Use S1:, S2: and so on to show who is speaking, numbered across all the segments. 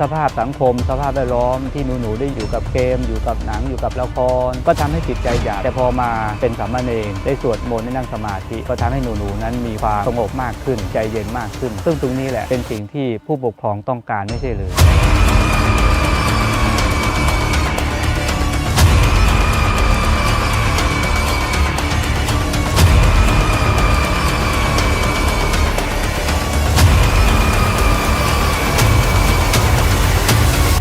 S1: สภาพสังคม สภาพแวดล้อมที่หนูๆได้อยู่กับเกม อยู่กับหนังอยู่กับละคร ก็ทำให้จิตใจหยาบแต่พอมาเป็นสามเณรได้สวดมนต์ได้นั่งสมาธิ ก็ทำให้หนูๆนั้นมีความสงบมากขึ้นใจเย็นมากขึ้น ซึ่งตรงนี้แหละเป็นสิ่งที่ผู้ปกครองต้องการไม่ใช่หรือ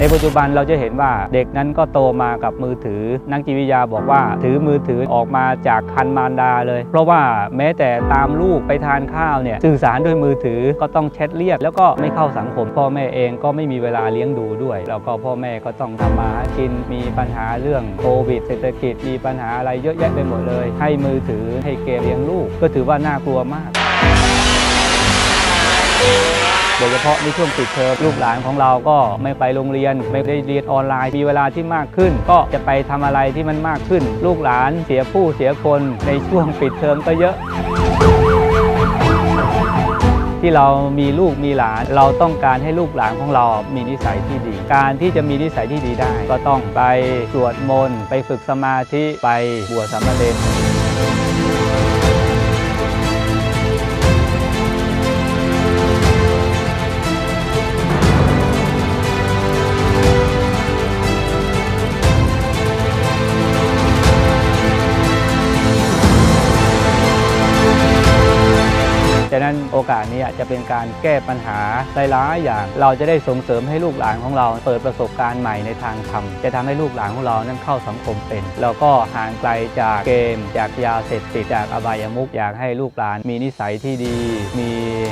S1: ในปัจจุบันเราจะเห็นว่าเด็กนั้นก็โตมากับมือถือ นักจิตวิทยาบอกว่า ถือมือถือออกมาจากคันมารดาเลย เพราะว่าแม้แต่ตามลูกไปทานข้าวเนี่ยสื่อสารด้วยมือถือก็ต้องแชทเรียก แล้วก็ไม่เข้าสังคม พ่อแม่เองก็ไม่มีเวลาเลี้ยงดูด้วย แล้วก็พ่อแม่ก็ต้องทำมาหากินมีปัญหาเรื่องโควิดเศรษฐกิจมีปัญหาอะไรเยอะแยะไปหมดเลย ให้มือถือให้เกมเลี้ยงลูก ก็ถือว่าน่ากลัวมาก โดยเฉพาะในช่วงปิดเทอมลูกหลานของเราก็ไม่ไปโรงเรียน ไม่ได้เรียนออนไลน์มีเวลาที่มากขึ้น ก็จะไปทำอะไรที่มันมากขึ้น ลูกหลานเสียผู้เสียคนในช่วงปิดเทอมก็เยอะที่เรามีลูกมีหลาน เราต้องการให้ลูกหลานของเรามีนิสัยที่ดี การที่จะมีนิสัยที่ดีได้ ก็ต้องไปสวดมนต์ไปฝึกสมาธิไปบวชสามเณร กาสนี้จะเป็นการแก้ปัญหาหลายๆอย่าง เราจะได้ส่งเสริมให้ลูกหลานของเรา เปิดประสบการณ์ใหม่ในทางธรรม จะทำให้ลูกหลานของเรานั้นเข้าสังคมเป็นแล้วก็ห่างไกลจากเกม จากยาเสพติดจากอบายมุขอยากให้ลูกหลานมีนิสัยที่ดี มี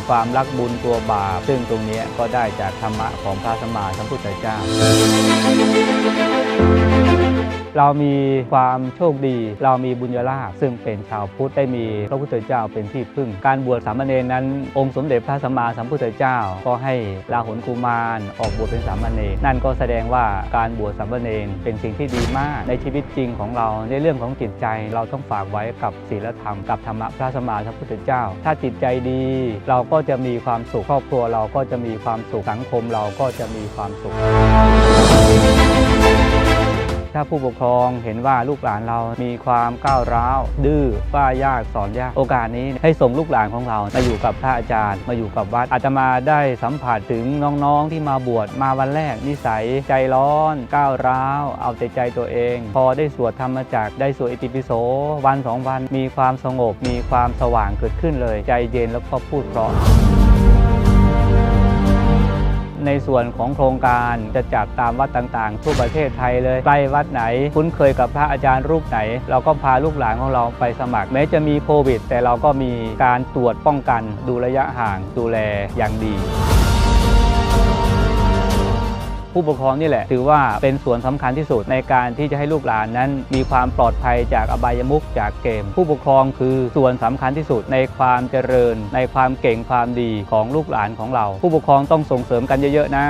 S1: ความรักบุญตัวบาปซึ่งตรงนี้ก็ได้จากธรรมะของพระสัมมาสัมพุทธเจ้า เรามีความโชคดี เรามีบุญญาลาภซึ่งเป็นชาวพุทธได้มีพระพุทธเจ้าเป็นที่พึ่ง การบวชสามเณรนั้น องค์สมเด็จพระสัมมาสัมพุทธเจ้า ก็ให้ลาหุนกุมารออกบวชเป็นสามเณรนั่นก็แสดงว่าการบวชสามเณรเป็นสิ่งที่ดีมากในชีวิตจริงของเราในเรื่องของจิตใจเราต้องฝากไว้กับศีลธรรมกับธรรมะพระสัมมาสัมพุทธเจ้า ถ้าจิตใจดี เราก็จะมีความสุขครอบครัวเราก็จะมีความสุขสังคมเราก็จะมีความสุข ถ้าผู้ปกครองเห็นว่าลูกหลานเรามีความก้าวร้าว ดื้อว่ายากสอนยากโอกาสนี้ให้ส่งลูกหลานของเรามาอยู่กับพระอาจารย์ มาอยู่กับวัดอาจจะมาได้สัมผัสถึงน้องๆที่มาบวชมาวันแรกนิสัยใจร้อนก้าวร้าว เอาแต่ใจตัวเอง พอได้สวดธรรมจักได้สวดอิติปิโสวันสองวันมีความสงบมีความสว่างเกิดขึ้นเลยใจเย็นแล้วก็พูดเพราะ ในส่วนของโครงการจะจัดตามวัดต่างๆ ทั่วประเทศไทยเลยใกล้วัดไหน คุ้นเคยกับพระอาจารย์รูปไหน เราก็พาลูกหลานของเราไปสมัคร แม้จะมีโควิด แต่เราก็มีการตรวจป้องกันดูระยะห่างดูแลอย่างดี ผู้ปกครองนี่แหละ ถือว่าเป็นส่วนสำคัญที่สุดในการที่จะให้ลูกหลานนั้น มีความปลอดภัยจากอบายมุขจากเกม ผู้ปกครองคือส่วนสำคัญที่สุดในความเจริญ ในความเก่งความดีของลูกหลานของเรา ผู้ปกครองต้องส่งเสริมกันเยอะๆนะ